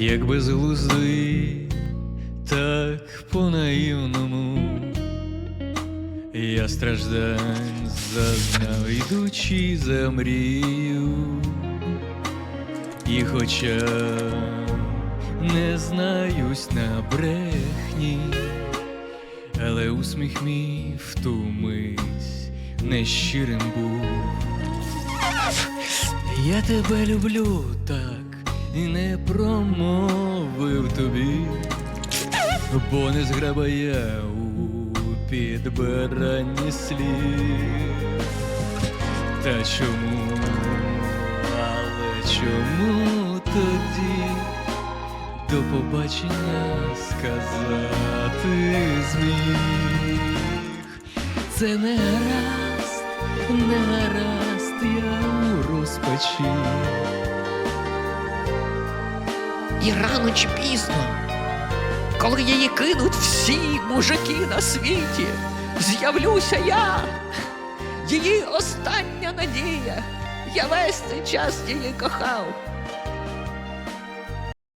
як безглуздий, так по-наївному. Я страждань зазнав, ідучи за мрію. І хоча не знаюсь на брехні, але усміх мій в ту мить нещирим був. Я тебе люблю так і не промовив тобі, бо не зграбая у підбиранні слів. Та чому, але чому тоді до побачення сказати зміг? Це не гаразд, не гаразд, я у розпачі. І рано чи пізно, коли її кинуть всі мужики на світі, з'явлюся я, її остання надія. Я весь цей час її кохав.